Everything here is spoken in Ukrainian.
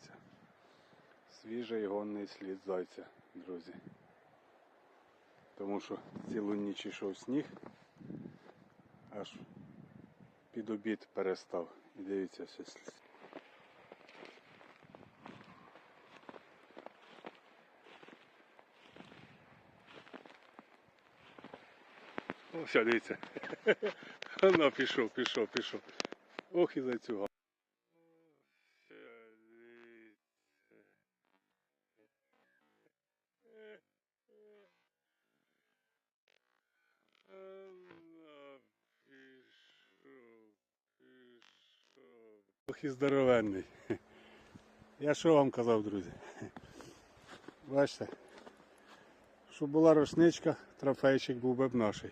Дивіться. Свіжий гонний слід зайця, друзі. Тому що цілу ніч йшов сніг, аж під обід перестав. І дивіться, все. слід. О, все, дивіться. Воно пішов, пішов, пішов. Ох і зайцюга. Ох і здоровенний. Я що вам казав, друзі? Бачите, щоб була рушничка, трофейчик був би б наший.